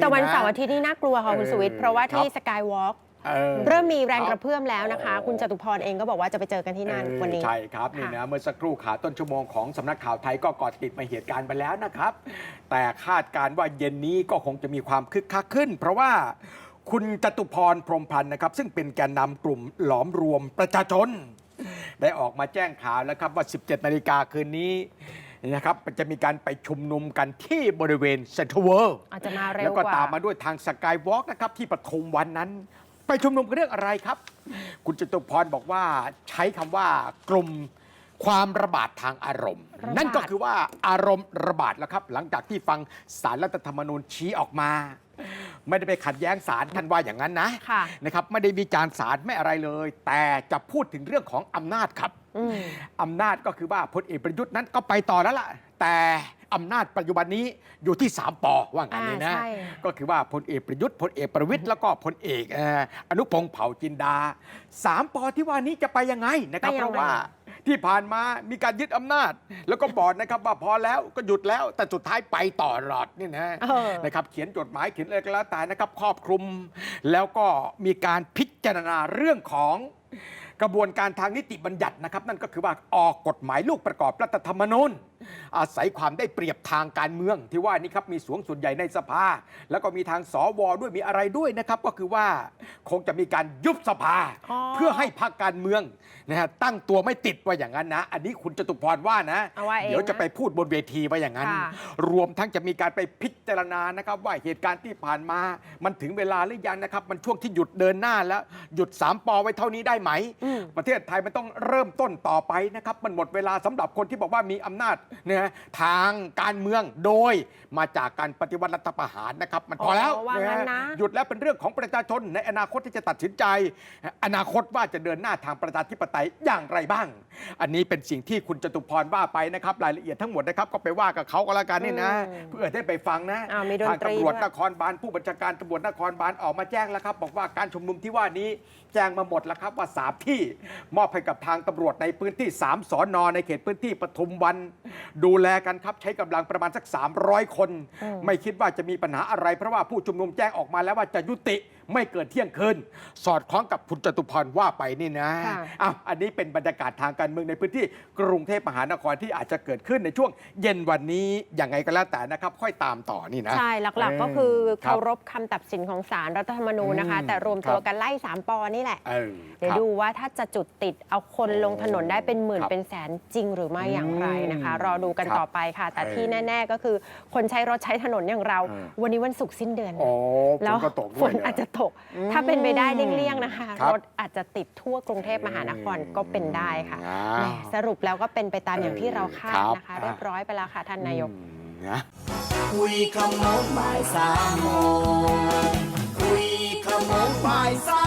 แต่วันะเสาร์อาทิตย์นี่น่ากลัวค่ะคุณเออสวิทย์เพราะว่าที่ครับสกายวอล์กออเริ่มมีแรงคกบระเพื่อมแล้วนะคะอ๋อคุณจตุพรเองก็บอกว่าจะไปเจอกันที่นั่นเออวันนี้ ใช่ครับนี่ค่ะนะเมื่อสักครู่ขาต้นชั่วโมงของสำนักข่าวไทยก็เกอดติดมาเหตุการณ์ไปแล้วนะครับ แต่คาดการณ์ว่าเย็นนี้ก็คงจะมีความคึกคักขึ้น เพราะว่าคุณจตุพรพรหมพันธ์นะครับ ซึ่งเป็นแกนนำกลุ่มหลอมรวมประชาชน ได้ออกมาแจ้งข่าวแล้วครับว่า 17 นาฬิกาคืนนี้ นะครับจะมีการไปชุมนุมกันที่บริเวณเซ็นทรัลเวิลด์อาจจะมาเร็แล้ววก็กว่าตามมาด้วยทางสกายวอล์กนะครับที่ปทุมวันนั้น ไปชุมนุมกันเรื่องอะไรครับ คุณจตุพรบอกว่าใช้คำว่ากลุ่มความระบาดทางอารมณ์ ระบาด นั่นก็คือว่าอารมณ์ระบาดแล้วครับ หลังจากที่ฟังสารรัฐธรรมนูญชี้ออกมา ไม่ได้ไปขัดแย้งสารท่านว่าอย่างนั้นนะ ค่ะ นะครับไม่ได้วิจารณ์สารไม่อะไรเลย แต่จะพูดถึงเรื่องของอำนาจครับ อืมอำนาจก็คือว่าพลเอกประยุทธ์นั้นก็ไปต่อแล้วล่ะ แต่อำนาจปัจจุบันนี้อยู่ที่ 3ปอว่างั้นเลยนะอ่าใช่ก็คือว่าพลเอกประยุทธ์พลเอกประวิตยแล้วก็พลเอกเอ่ออนุพงศ์เผ่าจินดาสามปอที่ว่านี้จะไปยังไงนะครับไปยังไงเพราะว่าที่ผ่านมามีการยึดอำนาจ แล้วก็บอกนะครับว่าพอแล้วก็หยุดแล้วแต่สุดท้ายไปต่อหลอดนี่นะเออนะครับเขียนจดหมายเขียนอะไรก็แล้วแต่นะครับครอบคลุม แล้วก็มีการพิจารณาเรื่องของ กระบวนการทางนิติบัญญัตินะครับ นั่นก็คือว่าออกกฎหมายลูกประกอบรัฐธรรมนูญ อาศัยความได้เปรียบทางการเมือง ที่ว่านี่ครับมีเสูงส่วนใหญ่ในสภา แล้วก็มีทางสวด้วยมีอะไรด้วยนะครับ ก็คือว่าคงจะมีการยุบสภา อ๋อเพื่อให้พรรคการเมืองนะฮะตั้งตัวไม่ติดว่าอย่างนั้นนะ อันนี้คุณจตุพรว่านะเอาว่าเองเดี๋ยวจะนะไปพูดบนเวทีว่าอย่างนั้น ค่ะ รวมทั้งจะมีการไปพิจารณานะครับว่าเหตุการณ์ที่ผ่านมา มันถึงเวลาหรือยังนะครับ มันช่วงที่หยุดเดินหน้าแล้ว หยุด 3ปอไว้เท่านี้ได้ไหมอืมประเทศไทยมันต้องเริ่มต้นต่อไปนะครับ มันหมดเวลาสำหรับคนที่บอกว่ามีอำนาจนะฮะทางการเมืองโดยมาจากการปฏิวัติรัฐประหารนะครับ มันพอแล้วอ๋อว่างั้นนะฮหยุดแล้วเป็นเรื่องของประชาชนในอนาคตที่จะตัดสินใจ อนาคตว่าจะเดินหน้าทางประชาธิปไตยอย่างไรบ้าง อันนี้เป็นสิ่งที่คุณจตุพรว่าไปนะครับ รายละเอียดทั้งหมดนะครับก็ไปว่ากับเขาก็แล้วกันนี่นะอืมเพื่อได้ไปฟังนะอ่ามีดนทางตรีตำรวจด้วย นครบาลผู้บัญชาการตำรวจนครบาลออกมาแจ้งแล้วครับ บอกว่าการชุมนุมที่ว่านี้แจ้งมาหมดแล้วครับว่าสามที่มอบให้กับทางตำรวจในพื้นที่3สอนอในเขตพื้นที่ปทุมวันดูแลกันครับใช้กำลังประมาณสัก 300 คนอืมไม่คิดว่าจะมีปัญหาอะไรเพราะว่าผู้ชุมนุมแจ้งออกมาแล้วว่าจะยุติ ไม่เกินเที่ยงคืน สอดคล้องกับคุณจตุพรว่าไปนี่นะค่ะอ้าวอันนี้เป็นบรรยากาศทางการเมืองในพื้นที่กรุงเทพมหานครที่อาจจะเกิดขึ้นในช่วงเย็นวันนี้อย่างไงก็แล้วแต่นะครับ ค่อยตามต่อนี่นะ ใช่หลักๆก็คือครับเคารพคำตัดสินของศาลรัฐธรรมนูญนะคะ อืมแต่รวมตัวครับ กันไล่สามปอนี่แหละ เออเดี๋ยวครับ ดูว่าถ้าจะจุดติดเอาคนลงถนนได้เป็นหมื่นครับเป็นแสนจริงหรือไม่อย่างไรนะคะ อืมรอดูกันครับต่อไปค่ะ แต่เออที่แน่ ๆ ก็คือคนใช้รถใช้ถนนอย่างเรา เออ วันนี้วันศุกร์สิ้นเดือน อ๋อฝแล้วนก็ตกฝด้วยนเยอาจจะตกอืมถ้าเป็นไปได้เลี่ยงๆนะคะ ครับรถอาจจะติดทั่วกรุงเทพมหานครก็เป็นได้ค่ะอ้าแหมวสรุปแล้วก็เป็นไปตามอย่างที่เราคาดครับนะคะเรียบร้อยไปแล้วค่ะท่านนายก อืมนะ คุยขโมงบ่ายสามโมงคุยขโมงบ่ายสาม